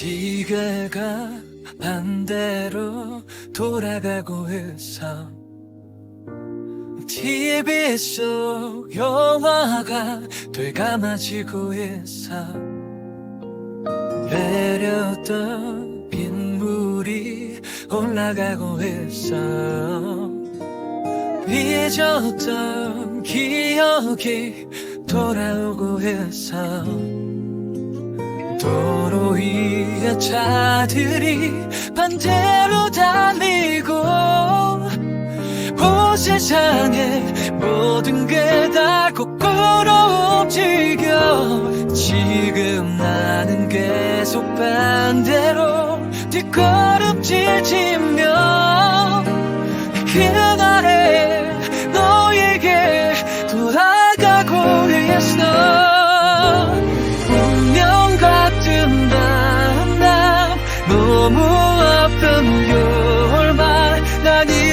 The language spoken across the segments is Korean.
시계가 반대로 돌아가고 있어. TV 속 영화가 되감아지고 있어. 내렸던 빗물이 올라가고 있어. 잊었던 기억이 돌아오고 있어 도로 위에 차들이 반대로 달리고 온 세상의 모든 게 다 거꾸로 움직여. 지금 나는 계속 반대로 뒷걸음질 치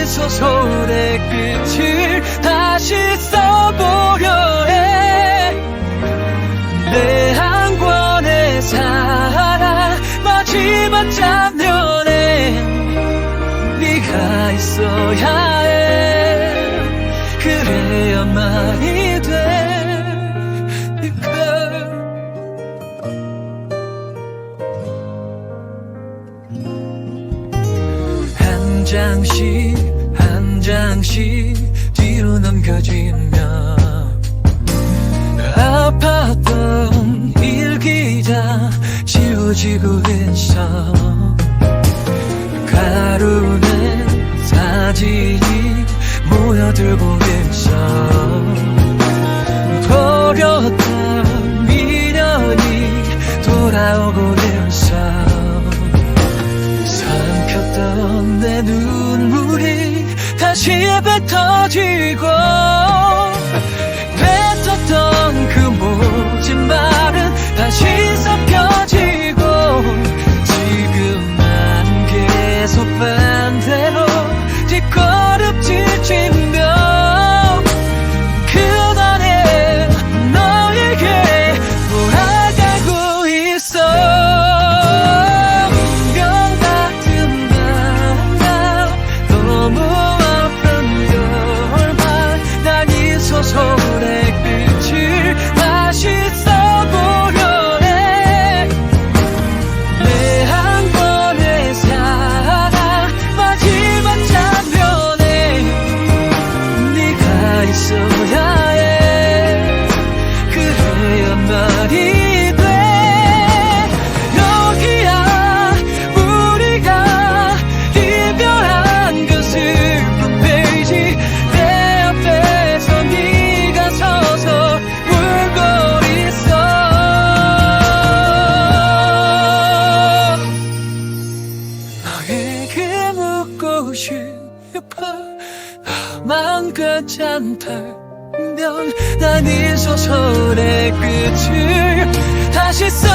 난이 소설의 끝을 다시 써보려 해 내 한 권의 사랑 마지막 장면에 네가 있어야 해. 그래야만이 되니까 한 장씩 한 장씩 뒤로 넘겨지며 아팠던 일기가 지워지고 있어 가루는 사진이 모여들고 있어 다시 뱉어지고 뱉었던 그 모진 말은 다시 섞여지고 지금 난 계속 반대로 뒷걸 끝 않다면 난 이 소설의 끝을 다시 써